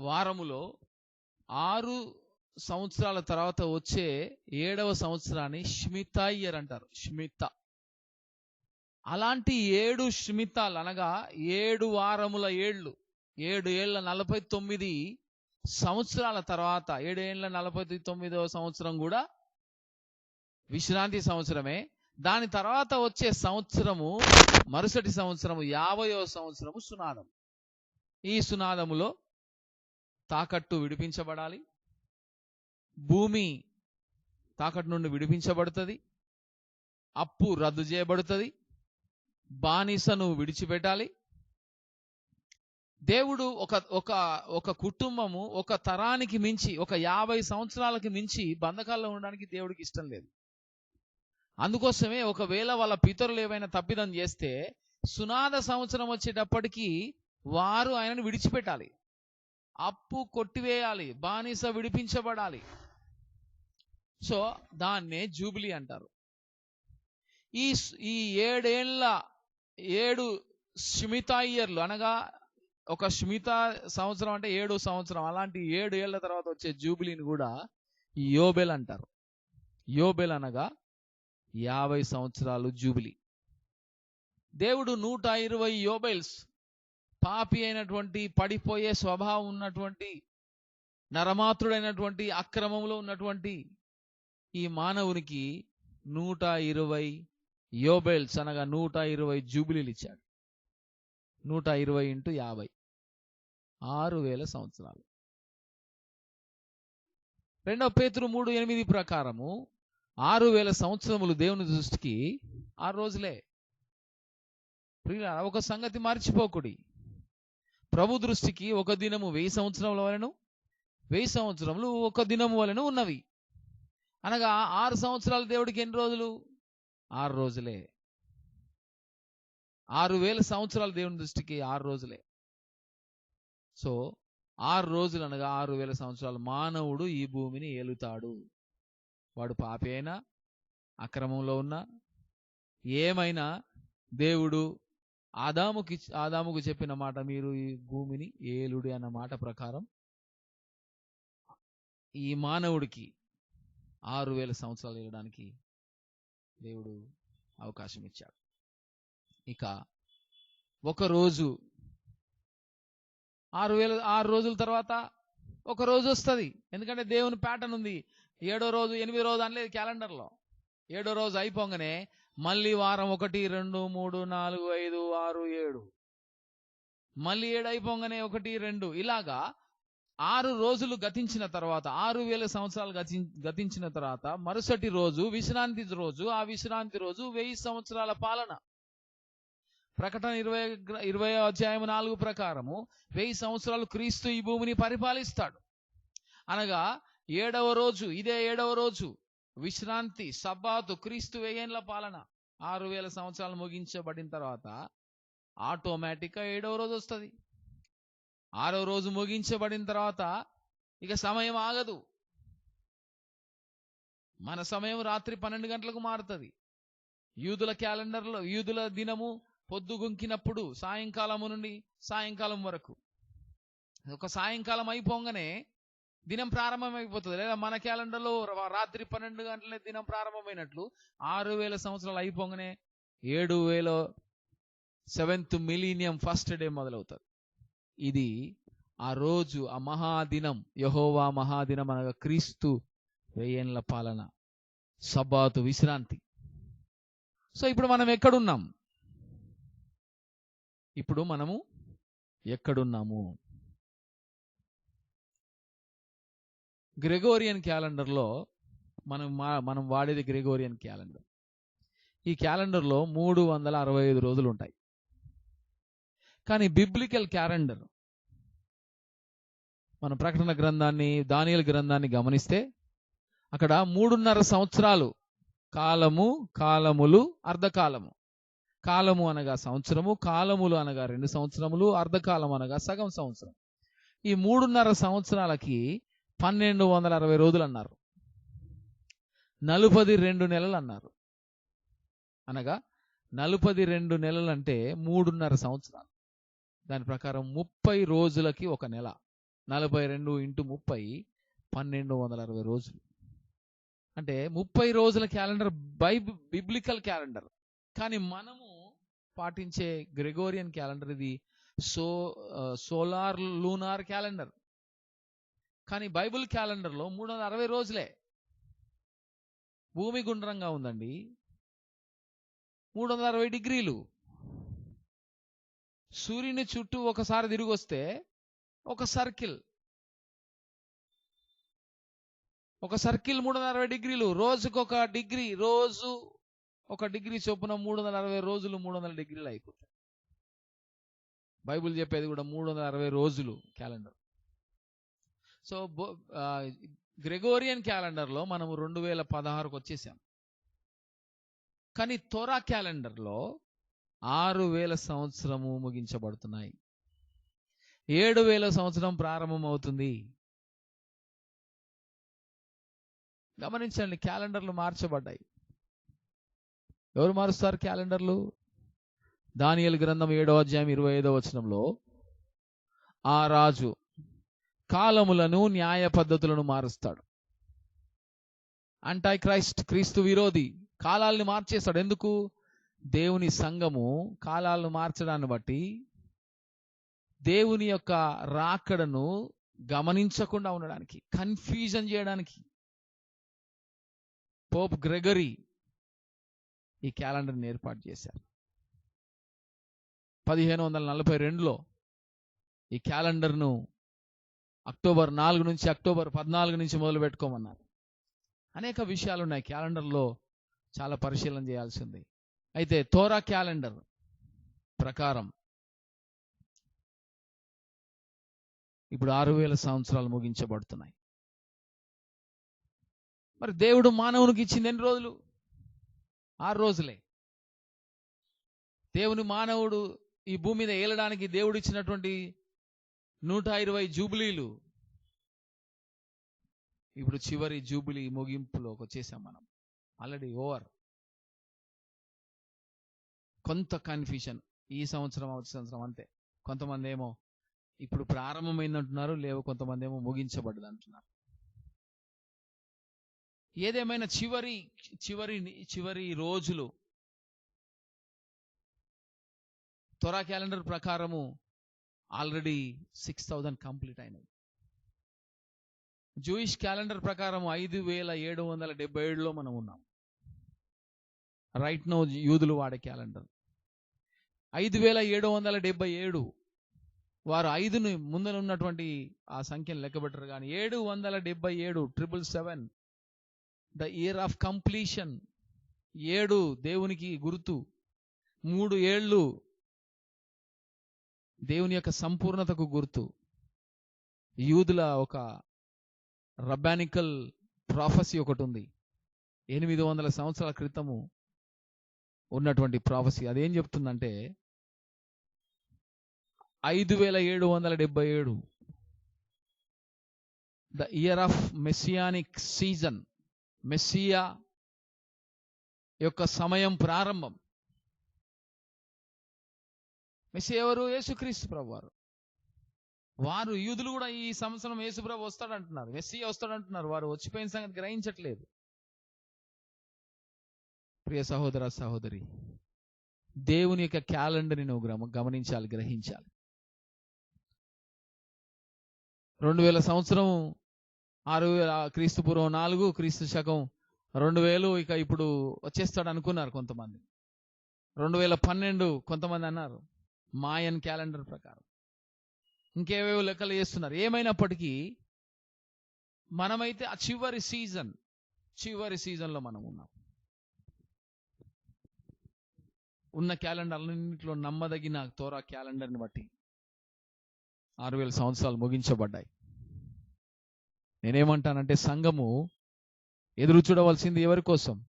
వారములో ఆరు సంవత్సరాల తర్వాత వచ్చే ఏడవ సంవత్సరాన్ని షిమితా ఇయర్ అంటారు. స్మిత అలాంటి ఏడు షిమితాలు అనగా ఏడు వారముల ఏళ్ళు. ఏడు ఏళ్ళ నలభై తొమ్మిది సంవత్సరాల తర్వాత ఏడు ఏళ్ళ నలభై తొమ్మిదవ సంవత్సరం కూడా విశ్రాంతి సంవత్సరమే. దాని తర్వాత వచ్చే సంవత్సరము మరుసటి సంవత్సరము యాభైవ సంవత్సరము సునాదం. ఈ సునాదములో తాకట్టు విడిపించబడాలి. భూమి తాకట్టు నుండి విడిపించబడుతుంది. అప్పు రద్దు చేయబడుతుంది. బానిసను విడిచిపెట్టాలి. దేవుడు ఒక ఒక ఒక కుటుంబము ఒక తరానికి మించి ఒక యాభై సంవత్సరాలకి మించి బంధకాల్లో ఉండడానికి దేవుడికి ఇష్టం లేదు. అందుకోసమే ఒకవేళ వాళ్ళ పితరులు ఏమైనా తప్పిదం చేస్తే సునాద సంవత్సరం వచ్చేటప్పటికి వారు ఆయనను విడిచిపెట్టాలి. అప్పు కొట్టివేయాలి బానిస విడిపించబడాలి. సో దాన్నే జూబిలీ అంటారు. ఈ ఈ ఏడేళ్ళ ఏడు షిమితా ఇయర్లు అనగా ఒక షిమితా సంవత్సరం అంటే ఏడు సంవత్సరం అలాంటి ఏడు ఏళ్ళ తర్వాత వచ్చే జూబిలీని కూడా యోబెల్ అంటారు. యోబెల్ అనగా యాభై సంవత్సరాలు జూబిలీ. దేవుడు నూట ఇరవై యోబెల్స్ పాపి అయినటువంటి పడిపోయే స్వభావం ఉన్నటువంటి నరమాత్రుడైనటువంటి అక్రమంలో ఉన్నటువంటి ఈ మానవునికి నూట ఇరవై యోబెల్స్ అనగా నూట ఇరవై జూబిలీలు ఇచ్చాడు. నూట ఇరవై ఇంటూ యాభై. ఆరు వేల సంవత్సరాలు. రెండవ పేతురు మూడు ఎనిమిది ప్రకారము ఆరు వేల సంవత్సరములు దేవుని దృష్టికి ఆరు రోజులే. ఒక సంగతి మర్చిపోకుడి. ప్రభు దృష్టికి ఒక దినము వెయ్యి సంవత్సరముల వలెను వెయ్యి సంవత్సరములు ఒక దినము వలన ఉన్నవి. అనగా ఆరు సంవత్సరాలు దేవుడికి ఎన్ని రోజులు? ఆరు రోజులే. ఆరు వేల సంవత్సరాలు దేవుని దృష్టికి ఆరు రోజులే. సో ఆరు రోజులు అనగా ఆరు వేల సంవత్సరాలు మానవుడు ఈ భూమిని ఏలుతాడు. వాడు పాపి అయినా అక్రమంలో ఉన్నా ఏమైనా దేవుడు ఆదాముకి ఆదాముకు చెప్పిన మాట మీరు ఈ భూమిని ఏలుడి అన్న మాట ప్రకారం ఈ మానవుడికి ఆరు వేల సంవత్సరాలు వెళ్ళడానికి దేవుడు అవకాశం ఇచ్చాడు. ఇక ఒక రోజు ఆరు వేల ఆరు రోజుల తర్వాత ఒక రోజు వస్తుంది. ఎందుకంటే దేవుని ప్యాటర్న్ ఉంది. ఏడో రోజు ఎనిమిది రోజు అనలేదు క్యాలెండర్లో. ఏడో రోజు అయిపోగానే మళ్ళీ వారం ఒకటి రెండు మూడు నాలుగు ఐదు ఆరు ఏడు. మళ్ళీ ఏడు అయిపోగానే ఒకటి రెండు. ఇలాగా ఆరు రోజులు గతించిన తర్వాత ఆరు వేల సంవత్సరాలు గతి గతించిన తర్వాత మరుసటి రోజు విశ్రాంతి రోజు ఆ విశ్రాంతి రోజు వెయ్యి సంవత్సరాల పాలన. ప్రకటన ఇరవై ఇరవై అధ్యాయం నాలుగు ప్రకారము వెయ్యి సంవత్సరాలు క్రీస్తు ఈ భూమిని పరిపాలిస్తాడు. అనగా ఏడవ రోజు ఇదే ఏడవ రోజు. విశ్రాంతి సబ్బాతు క్రీస్తు వేయన్ల పాలన. ఆరు వేల సంవత్సరాలు ముగించబడిన తర్వాత ఆటోమేటిక్గా ఏడవ రోజు వస్తుంది. ఆరో రోజు ముగించబడిన తర్వాత ఇక సమయం ఆగదు. మన సమయం రాత్రి పన్నెండు గంటలకు మారుతుంది. యూదుల క్యాలెండర్లో యూదుల దినము పొద్దుగుంకినప్పుడు సాయంకాలము నుండి సాయంకాలం వరకు. ఒక సాయంకాలం అయిపోగానే దినం ప్రారంభమైపోతుంది. లేదా మన క్యాలెండర్లో రాత్రి పన్నెండు గంటలనే దినం ప్రారంభమైనట్లు ఆరు వేల సంవత్సరాలు అయిపోగానే ఏడు వేల సెవెంత్ మిలీనియం ఫస్ట్ డే మొదలవుతుంది. ఇది ఆ రోజు ఆ మహాదినం యహోవా మహాదినం అనగా క్రీస్తు వెయ్యేండ్ల పాలన సబాతు విశ్రాంతి. సో ఇప్పుడు మనం ఎక్కడున్నాం? ఇప్పుడు మనము ఎక్కడున్నాము? గ్రెగోరియన్ క్యాలెండర్లో మనం మా- మనం వాడేది గ్రెగోరియన్ క్యాలెండర్. ఈ క్యాలెండర్లో మూడు వందల అరవై ఐదు రోజులు ఉంటాయి కానీ బిబ్లికల్ క్యాలెండర్ మన ప్రకటన గ్రంథాన్ని దానియల్ గ్రంథాన్ని గమనిస్తే అక్కడ మూడున్నర సంవత్సరాలు కాలము కాలములు అర్ధకాలము. కాలము అనగా సంవత్సరము కాలములు అనగా రెండు సంవత్సరములు అర్ధకాలం అనగా సగం సంవత్సరం. ఈ మూడున్నర సంవత్సరాలకి పన్నెండు వందల అరవై రోజులు అన్నారు నలుపది రెండు నెలలు అన్నారు అనగా నలుపది రెండు నెలలు అంటే మూడున్నర సంవత్సరాలు. దాని ప్రకారం ముప్పై రోజులకి ఒక నెల. నలభై రెండు ఇంటూ ముప్పై పన్నెండు వందల అరవై రోజులు. అంటే ముప్పై రోజుల క్యాలెండర్ బై బిబ్లికల్ క్యాలెండర్. కానీ మనము పాటించే గ్రెగోరియన్ క్యాలెండర్ ఇది సో సోలార్ లూనార్ క్యాలెండర్. కానీ బైబిల్ క్యాలెండర్లో మూడు వందల అరవై రోజులే. భూమి గుండ్రంగా ఉందండి. మూడు వందల అరవై డిగ్రీలు. సూర్యుని చుట్టూ ఒకసారి తిరిగి వస్తే ఒక సర్కిల్. ఒక సర్కిల్ మూడు వందల అరవై డిగ్రీలు. రోజుకు ఒక డిగ్రీ రోజు ఒక డిగ్రీ చొప్పున మూడు వందల అరవై రోజులు మూడు వందల డిగ్రీలు అయిపోతాయి. బైబిల్ చెప్పేది కూడా మూడు వందల అరవై రోజులు క్యాలెండర్. సో గ్రెగోరియన్ క్యాలెండర్లో మనము రెండు వేల పదహారుకు వచ్చేసాం. కానీ తోరా క్యాలెండర్లో ఆరు వేల సంవత్సరము ముగించబడుతున్నాయి. ఏడు వేల సంవత్సరం ప్రారంభం అవుతుంది. గమనించండి క్యాలెండర్లు మార్చబడ్డాయి. ఎవరు మారుస్తారు క్యాలెండర్లు? దానియల్ గ్రంథం ఏడో అధ్యాయం ఇరవై ఐదో వచనంలో ఆ రాజు కాలములను న్యాయ పద్ధతులను మారుస్తాడు. అంటాయి క్రైస్ట్ క్రీస్తు విరోధి కాలాల్ని మార్చేస్తాడు. ఎందుకు? దేవుని సంఘము కాలాలను మార్చడాన్ని బట్టి దేవుని యొక్క రాకడను గమనించకుండా ఉండడానికి కన్ఫ్యూజన్ చేయడానికి. పోప్ గ్రెగరీ ఈ క్యాలెండర్ని ఏర్పాటు చేశారు. పదిహేను వందల నలభై రెండులో ఈ క్యాలెండర్ను అక్టోబర్ నాలుగు నుంచి అక్టోబర్ పద్నాలుగు నుంచి మొదలు పెట్టుకోమన్నారు. అనేక విషయాలు ఉన్నాయి. క్యాలెండర్లో చాలా పరిశీలన చేయాల్సింది. అయితే తోరా క్యాలెండర్ ప్రకారం ఇప్పుడు ఆరు వేల సంవత్సరాలు ముగించబడుతున్నాయి. మరి దేవుడు మానవునికి ఇచ్చింది ఎన్ని రోజులు? ఆరు రోజులే. దేవుని మానవుడు ఈ భూమి మీద ఏలడానికి దేవుడు ఇచ్చినటువంటి నూట ఇరవై జూబిలీలు. ఇప్పుడు చివరి జూబిలీ ముగింపులోకి వచ్చేసాం మనం. ఆల్రెడీ ఓవర్ కొంత కన్ఫ్యూషన్ ఈ సంవత్సరం వచ్చే సంవత్సరం అంతే. కొంతమంది ఏమో ఇప్పుడు ప్రారంభమైంది అంటున్నారు లేవు కొంతమంది ఏమో ముగించబడ్డది అంటున్నారు ఏదేమైనా చివరి చివరి చివరి రోజులు. త్వరా క్యాలెండర్ ప్రకారము ఆల్రెడీ సిక్స్ థౌజండ్ కంప్లీట్ అయినది జూయిష్ క్యాలెండర్ ప్రకారం ఐదు వేల ఏడు వందల డెబ్బై ఏడులో మనం ఉన్నాం. రైట్ నో యూదులు వాడే క్యాలెండర్. ఐదు వేల ఏడు వందల డెబ్బై ఏడు వారు ఐదుని ముందర ఉన్నటువంటి ఆ సంఖ్యను లెక్కబెట్టరు కానీ ఏడు వందల డెబ్బై ఏడు triple seven the year of completion ఏడు దేవునికి గుర్తు మూడు ఏళ్ళు దేవుని యొక్క సంపూర్ణతకు గుర్తు. యూదుల ఒక రబానికల్ ప్రాఫసీ ఒకటి ఉంది. ఎనిమిది వందల సంవత్సరాల క్రితము ఉన్నటువంటి ప్రాఫసీ అదేం చెప్తుందంటే ఐదు వేల ఏడు వందల డెబ్బై ఏడు. The year of messianic season messiah యొక్క సమయం ప్రారంభం. మెస్సీ ఎవరు? యేసుక్రీస్తు ప్రభు వారు వారు యూదులు కూడా ఈ సంవత్సరం యేసుప్రభు వస్తాడంటున్నారు. మెస్సి వస్తాడంటున్నారు. వారు వచ్చిపోయిన సంగతి గ్రహించట్లేదు. ప్రియ సహోదర సహోదరి దేవుని యొక్క క్యాలెండర్ని నువ్వు గ్రమ- గమనించాలి గ్రహించాలి. రెండు వేల సంవత్సరం ఆరు వేల క్రీస్తు పూర్వం నాలుగు క్రీస్తు శకం రెండు వేలు ఇక ఇప్పుడు వచ్చేస్తాడు అనుకున్నారు కొంతమంది. రెండు వేల పన్నెండు కొంతమంది అన్నారు. మాయన్ క్యాలెండర్ ప్రకారం. ఇంకేవేవో లెక్కలు చేస్తున్నారు. ఏమైనప్పటికీ మనమైతే ఆ చివరి సీజన్ చివరి సీజన్లో మనం ఉన్నాం. ఉన్న క్యాలెండర్లన్నింటిలో నమ్మదగిన తోరా క్యాలెండర్ని బట్టి ఆరు వేల సంవత్సరాలు ముగించబడ్డాయి. నేనేమంటానంటే సంఘము ఎదురు చూడవలసింది ఎవరి కోసం?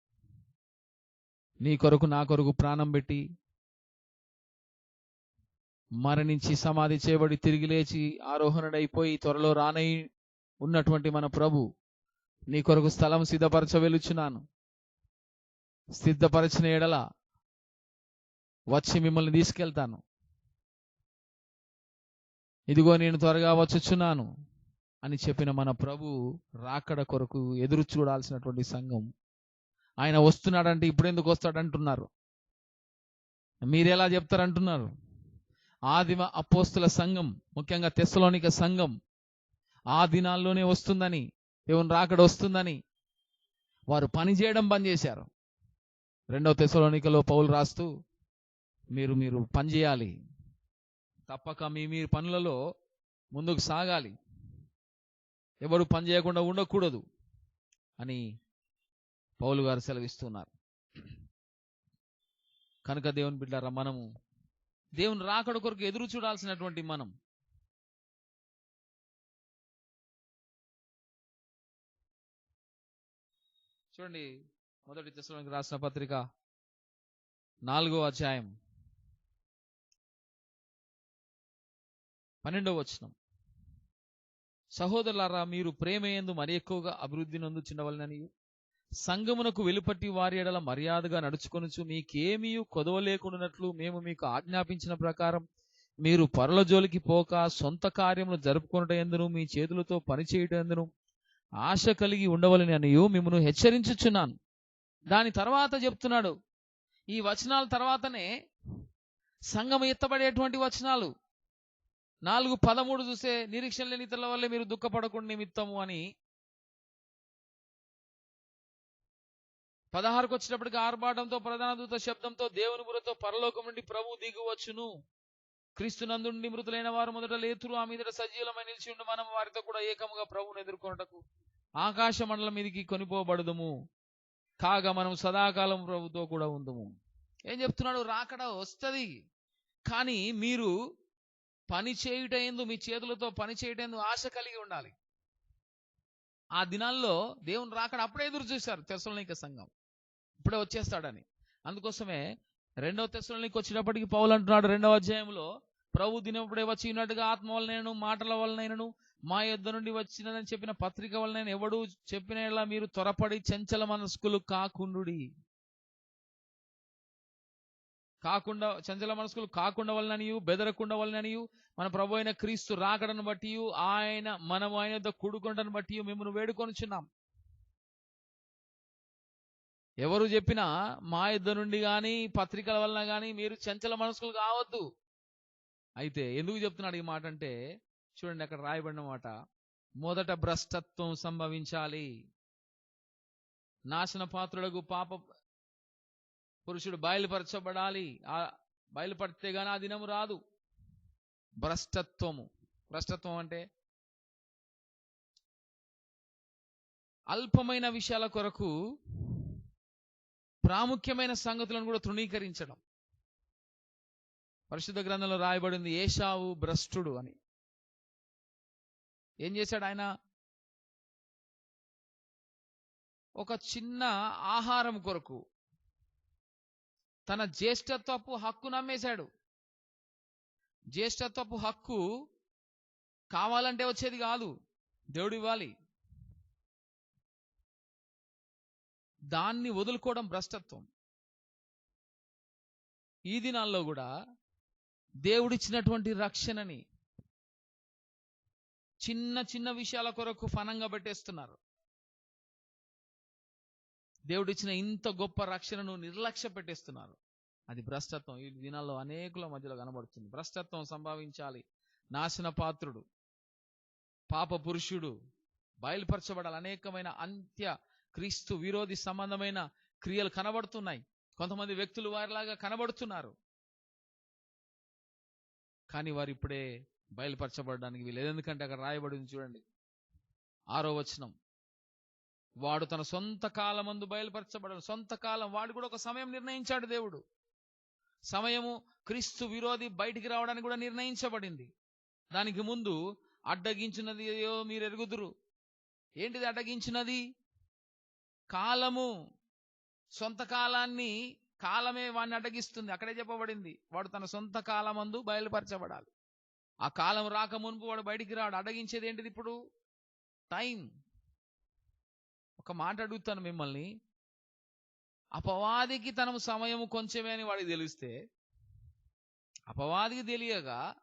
నీ కొరకు నా కొరకు ప్రాణం పెట్టి మరణించి సమాధి చేయబడి తిరిగి లేచి ఆరోహణుడైపోయి త్వరలో రానై ఉన్నటువంటి మన ప్రభు నీ కొరకు స్థలం సిద్ధపరచ వెలుచున్నాను సిద్ధపరచిన ఎడల వచ్చి మిమ్మల్ని తీసుకెళ్తాను. ఇదిగో నేను త్వరగా వచ్చుచున్నాను అని చెప్పిన మన ప్రభు రాకడ కొరకు ఎదురు చూడాల్సినటువంటి సంఘం ఆయన వస్తున్నాడంటే ఇప్పుడు ఎందుకు వస్తాడంటున్నారు. మీరెలా చెప్తారంటున్నారు? ఆదిమ అపోస్తుల సంఘం ముఖ్యంగా తెస్సలోనిక సంఘం ఆ దినాల్లోనే వస్తుందని దేవుని రాకడ వస్తుందని వారు పని చేయడం బంద్ చేశారు. రెండవ తెస్సలోనికలో పౌలు రాస్తూ మీరు మీరు పని చేయాలి. తప్పక మీ మీ పనులలో ముందుకు సాగాలి. ఎవరు పని చేయకుండా ఉండకూడదు అని పౌలు గారు సెలవిస్తున్నారు. కనుక దేవుని బిడ్డారా మనము దేవుని రాకడ కొరకు ఎదురు చూడాల్సినటువంటి మనం. చూడండి మొదటి దశలోనికి రాసిన పత్రిక నాలుగో అధ్యాయం. పన్నెండవ వచనం. సహోదరులారా మీరు ప్రేమయందు మరి ఎక్కువగా అభివృద్ధి నొందుచుండవలనని? సంగమునకు వెలుపట్టి వారి ఎడల మర్యాదగా నడుచుకొనుచు మీకేమీ కొదవలేకుండానట్లు మేము మీకు ఆజ్ఞాపించిన ప్రకారం మీరు పరుల జోలికి పోక సొంత కార్యములు జరుపుకొనుట ఎందును మీ చేతులతో పనిచేయట ఎందును? ఆశ కలిగి ఉండవలని అనియు మిమ్మను హెచ్చరించుచున్నాను. దాని తర్వాత చెప్తున్నాడు. ఈ వచనాల తర్వాతనే సంఘం ఎత్తబడేటువంటి వచనాలు. నాలుగు పదమూడు చూసే నిరీక్షణ లేని ఇతరుల వల్లే మీరు దుఃఖపడకుండా నిమిత్తము అని పదహారుకు వచ్చినప్పటికి ఆర్భాటంతో ప్రధాన దూత శబ్దంతో దేవుని బురతో పరలోకం నుండి ప్రభు దిగువచ్చును. క్రీస్తు నందుండి మృతులైన వారు మొదట లేతురు ఆ మీదట సజీవులమై నిలిచి ఉండి మనం వారితో కూడా ఏకముగా ప్రభువును ఎదుర్కొనటకు ఆకాశ మండలం మీదకి కొనిపోబడదుము. కాగా మనం సదాకాలం ప్రభుతో కూడా ఉందము. ఏం చెప్తున్నాడు? రాకడ వస్తది. కానీ మీరు పని చేయుట ఎందు మీ చేతులతో పని చేయటం ఎందు ఆశ కలిగి ఉండాలి. ఆ దినాల్లో దేవుని రాకడ అప్పుడే ఎదురు చూశారు తెసలోనిక సంఘం. ఇప్పుడే వచ్చేస్తాడని. అందుకోసమే రెండవ తెసలోనికి వచ్చినప్పటికి పౌలు అంటున్నాడు రెండవ అధ్యాయంలో ప్రభు దినప్పుడే వచ్చి ఉన్నట్టుగా ఆత్మ వలనైనను మాటల వలనైనను మా యుద్ధ నుండి వచ్చినదని చెప్పిన పత్రిక వలన ఎవడు చెప్పిన యెడల మీరు త్వరపడి చంచల మనస్కులు కాకుండుడి. కాకుండా చంచల మనస్కులు కాకుండా వలననియు బెదరకుండా వలననియు మన ప్రభు అయిన క్రీస్తు రాకడను బట్టి ఆయన మనం ఆయన యొద్ద కూడుకుంటను బట్టి మిమ్మల్ని వేడుకొనుచున్నాం. ఎవరు చెప్పినా మా ఇద్దరు నుండి కానీ పత్రికల వలన కానీ మీరు చంచల మనసులు కావద్దు. అయితే ఎందుకు చెప్తున్నాడు ఈ మాట అంటే చూడండి అక్కడ రాయబడిన మాట మొదట భ్రష్టత్వం సంభవించాలి. నాశన పాత్రులకు పాప పురుషుడు బయలుపరచబడాలి. ఆ బయలుపడితే గానీ ఆ దినము రాదు. భ్రష్టత్వము. భ్రష్టత్వం అంటే అల్పమైన విషయాల కొరకు ప్రాముఖ్యమైన సంగతులను కూడా తృణీకరించడం. పరిశుద్ధ గ్రంథంలో రాయబడింది ఏషావు భ్రష్టుడు అని. ఏం చేశాడు ఆయన? ఒక చిన్న ఆహారం కొరకు తన జ్యేష్ఠత్వపు హక్కు నమ్మేశాడు. జ్యేష్ఠత్వపు హక్కు కావాలంటే వచ్చేది కాదు. దేవుడు ఇవ్వాలి. దాన్ని వదులుకోవడం భ్రష్టత్వం. ఈ దినాల్లో కూడా దేవుడిచ్చినటువంటి రక్షణని చిన్న చిన్న విషయాల కొరకు ఫనంగా పెట్టేస్తున్నారు. దేవుడిచ్చిన ఇంత గొప్ప రక్షణను నిర్లక్ష్య పెట్టేస్తున్నారు. అది భ్రష్టత్వం. ఈ దినాల్లో అనేకుల మధ్యలో కనబడుతుంది. భ్రష్టత్వం సంభవించాలి. నాశన పాత్రుడు పాప పురుషుడు బయలుపరచబడాలి. అనేకమైన అంత్య క్రీస్తు విరోధి సంబంధమైన క్రియలు కనబడుతున్నాయి. కొంతమంది వ్యక్తులు వారిలాగా కనబడుతున్నారు. కానీ వారు ఇప్పుడే బయలుపరచబడడానికి వీలేదు ఎందుకంటే అక్కడ రాయబడింది చూడండి. ఆరో వచనం. వాడు తన సొంత కాలమందు బయలుపరచబడను సొంత కాలం వాడు కూడా ఒక సమయం నిర్ణయించాడు దేవుడు. సమయము క్రీస్తు విరోధి బయటికి రావడానికి కూడా నిర్ణయించబడింది. దానికి ముందు అడ్డగించినది ఏదో మీరు ఎరుగుదురు. ఏంటిది అడ్డగించినది? కాలము సొంత కాలాన్ని కాలమే వాడిని అడ్డగిస్తుంది. అక్కడే చెప్పబడింది. వాడు తన సొంత కాలమందు బయలుపరచబడాలి. ఆ కాలం రాక మునుపు వాడు బయటికి రాడు. అడ్డగించేది ఏంటిది ఇప్పుడు? టైం. ఒక మాట అడుగుతాను మిమ్మల్ని. అపవాదికి తన సమయము కొంచెమే అని వాడికి తెలిస్తే అపవాదికి తెలియగా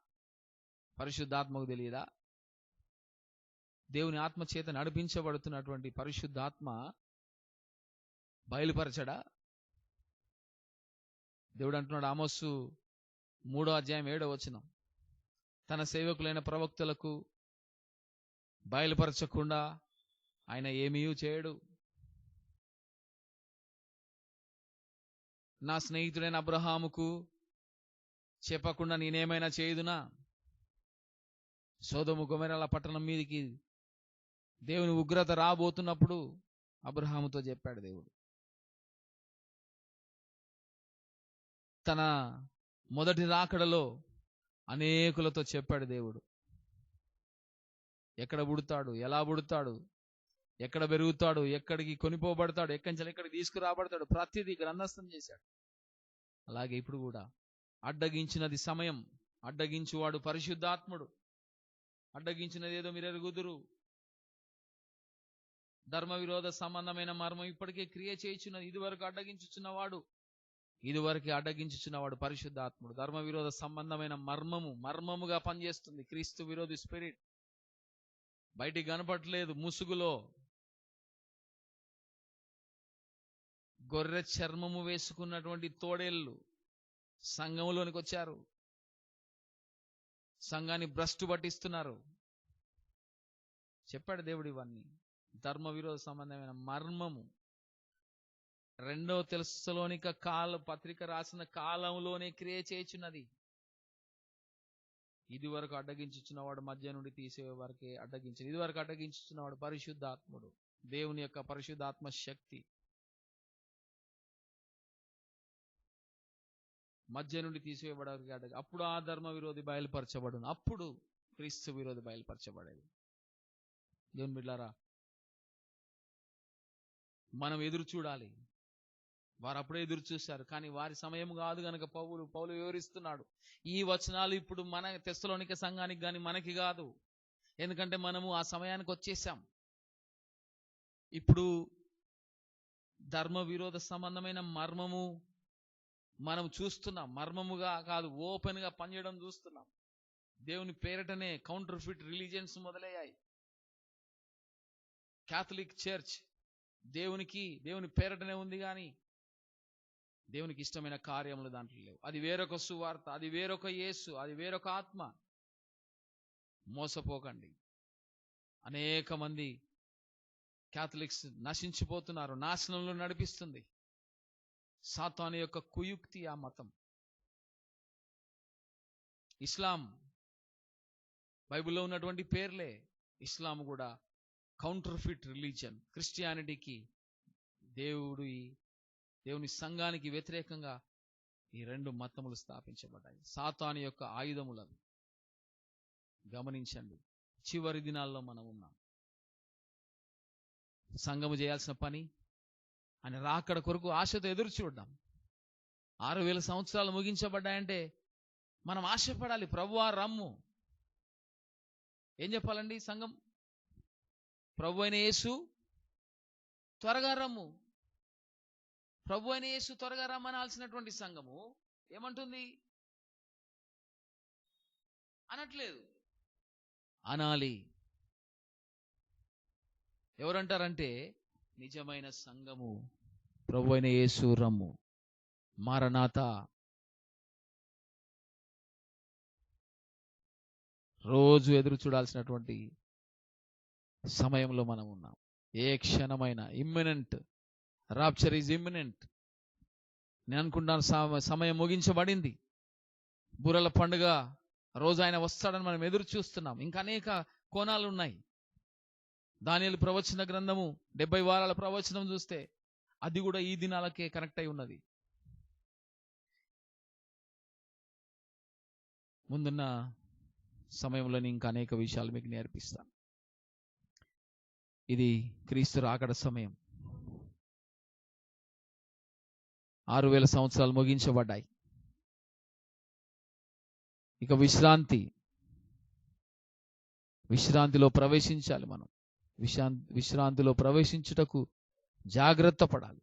పరిశుద్ధాత్మకు తెలియదా? దేవుని ఆత్మ చేత నడిపించబడుతున్నటువంటి పరిశుద్ధాత్మ బయలుపరచడా? దేవుడు అంటున్నాడు ఆమోసు మూడో అధ్యాయం ఏడో వచనం. తన సేవకులైన ప్రవక్తలకు బయలుపరచకుండా ఆయన ఏమీ చేయడు. నా స్నేహితుడైన అబ్రహాముకు చెప్పకుండా నేనేమైనా చేయుదునా? సోదము గుమెరాల పట్టణం మీదికి దేవుని ఉగ్రత రాబోతున్నప్పుడు అబ్రహాముతో చెప్పాడు దేవుడు. తన మొదటి రాకడలో అనేకులతో చెప్పాడు దేవుడు. ఎక్కడ పుడతాడు? ఎలా పుడతాడు? ఎక్కడ పెరుగుతాడు? ఎక్కడికి కొనిపోబడతాడు? ఎక్కడి ఎక్కడికి తీసుకురాబడతాడు? ప్రతిదీ గ్రంథస్థం చేశాడు. అలాగే ఇప్పుడు కూడా అడ్డగించినది సమయం. అడ్డగించువాడు పరిశుద్ధాత్ముడు. అడ్డగించినది ఏదో మీరు ఎరుగుదురు ధర్మ విరోధ సంబంధమైన మర్మం ఇప్పటికే క్రియ చేయుచున్నది. ఇదివరకు అడ్డగించుచున్నవాడు ఇదివరకు అడ్డగించుచున్నవాడు పరిశుద్ధాత్ముడు. ధర్మ విరోధ సంబంధమైన మర్మము మర్మముగా పనిచేస్తుంది. క్రీస్తు విరోధి స్పిరిట్. బయటికి కనపట్లేదు ముసుగులో. గొర్రె చర్మము వేసుకున్నటువంటి తోడేళ్ళు సంఘములోనికి వచ్చారు. సంఘాన్ని భ్రష్టు పట్టిస్తున్నారు. చెప్పాడు దేవుడు ఇవన్నీ. ధర్మ విరోధ సంబంధమైన మర్మము. రెండో తెలుసులోనిక కాల పత్రిక రాసిన కాలంలోనే క్రియ చేయుచున్నది. ఇది వరకు అడ్డగించుచున్నవాడు మధ్య నుండి తీసే వరకే అడ్డగించింది ఇది వరకు అడ్డగించుచున్నవాడు పరిశుద్ధాత్ముడు. దేవుని యొక్క పరిశుద్ధాత్మ శక్తి. మధ్య నుండి తీసివేయబడడానికి అడ్డ అప్పుడు ఆ ధర్మ విరోధి బయలుపరచబడును. అప్పుడు క్రీస్తు విరోధి బయలుపరచబడేది. దేవుని బిడ్డారా మనం ఎదురు చూడాలి. వారు అప్పుడే ఎదురు చూశారు. కానీ వారి సమయం కాదు గనక పౌలు పౌలు వివరిస్తున్నాడు. ఈ వచనాలు ఇప్పుడు మన తెస్తలోనిక సంఘానికి కానీ మనకి కాదు. ఎందుకంటే మనము ఆ సమయానికి వచ్చేసాం ఇప్పుడు ధర్మ విరోధ సంబంధమైన మర్మము మనం చూస్తున్నాం. మర్మముగా కాదు ఓపెన్గా పనిచేయడం చూస్తున్నాం. దేవుని పేరటనే కౌంటర్ ఫిట్ రిలీజియన్స్ మొదలయ్యాయి. క్యాథలిక్ చర్చ్ దేవునికి దేవుని పేరటనే ఉంది కానీ దేవునికి ఇష్టమైన కార్యములు దాంట్లో లేవు. అది వేరొక సువార్త అది వేరొక యేసు అది వేరొక ఆత్మ. మోసపోకండి. అనేక మంది క్యాథలిక్స్ నశించిపోతున్నారు నాశనంలో నడిపిస్తుంది. సాతాను యొక్క కుయుక్తి ఆ మతం. ఇస్లాం బైబిల్లో ఉన్నటువంటి పేర్లే. ఇస్లాం కూడా కౌంటర్ఫిట్ రిలీజన్ క్రిస్టియానిటీకి దేవుడి దేవుని సంఘానికి వ్యతిరేకంగా ఈ రెండు మతములు స్థాపించబడ్డాయి. సాతాను యొక్క ఆయుధములవి గమనించండి. చివరి దినాల్లో మనం ఉన్నాం. సంఘము చేయాల్సిన పని అని రాకడ కొరకు ఆశతో ఎదురు చూద్దాం ఆరు వేల సంవత్సరాలు ముగించబడ్డాయంటే మనం ఆశపడాలి. ప్రభువా రమ్ము. ఏం చెప్పాలండి సంఘం? ప్రభు అయిన యేసు త్వరగా రమ్ము. ప్రభు అయిన యేసు త్వరగా రమ్మనాల్సినటువంటి సంఘము ఏమంటుంది? అనట్లేదు. అనాలి. ఎవరంటారంటే నిజమైన సంఘము ప్రభు అయిన యేసు రమ్ము మారనాథ. రోజు ఎదురు చూడాల్సినటువంటి సమయంలో మనం ఉన్నాం ఏ క్షణమైన ఇమ్మినెంట్ రాప్చర్ ఈజ్ ఇమ్మినెంట్ నేను అనుకుంటాను సమ- సమయం ముగించబడింది. బురల పండుగ రోజు ఆయన వస్తాడని మనం ఎదురు చూస్తున్నాం. ఇంకా అనేక కోణాలు ఉన్నాయి. దానియలు ప్రవచన గ్రంథము డెబ్బై వారాల ప్రవచనం చూస్తే అది కూడా ఈ దినాలకే కనెక్ట్ అయి ఉన్నది. ముందున్న సమయంలో ఇంకా అనేక విషయాలు మీకు నేర్పిస్తాను. ఇది క్రీస్తు రాకడ సమయం. ఆరు వేల సంవత్సరాలు ముగించబడ్డాయి. ఇక విశ్రాంతి. విశ్రాంతిలో ప్రవేశించాలి మనం. విశ్రాంతి విశ్రాంతిలో ప్రవేశించుటకు జాగ్రత్త పడాలి.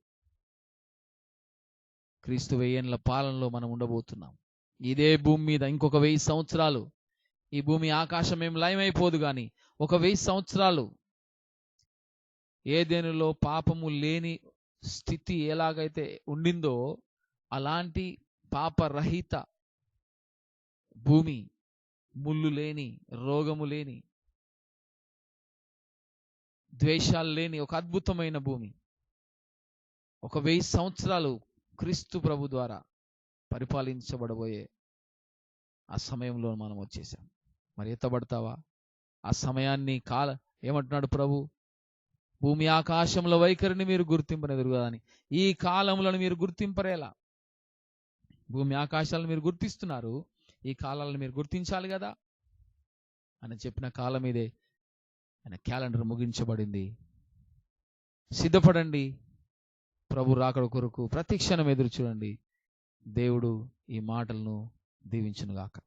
క్రీస్తు వెయ్యేళ్ళ పాలనలో మనం ఉండబోతున్నాం. ఇదే భూమి మీద ఇంకొక వెయ్యి సంవత్సరాలు. ఈ భూమి ఆకాశం ఏం లయమైపోదు కానీ ఒక వెయ్యి సంవత్సరాలు. ఏదేనులో పాపము లేని స్థితి ఎలాగైతే ఉండిందో అలాంటి పాపరహిత భూమి ముళ్ళు లేని రోగము లేని ద్వేషాలు లేని ఒక అద్భుతమైన భూమి. ఒక వెయ్యి సంవత్సరాలు క్రీస్తు ప్రభు ద్వారా పరిపాలించబడబోయే ఆ సమయంలో మనం వచ్చేసాం. మరి ఎత్తబడతావా? ఆ సమయాన్ని కాల ఏమంటున్నాడు ప్రభు? భూమి ఆకాశంలో వైఖరిని మీరు గుర్తింపనెదురు కదా అని. ఈ కాలములను మీరు గుర్తింపరేలా? భూమి ఆకాశాలను మీరు గుర్తిస్తున్నారు ఈ కాలాలను మీరు గుర్తించాలి కదా? అని చెప్పిన కాలం ఇదే. ఆయన క్యాలెండర్ ముగించబడింది. సిద్ధపడండి. ప్రభు రాకడ కొరకు ప్రతి క్షణం ఎదురు చూడండి. దేవుడు ఈ మాటలను దీవించునుగాక.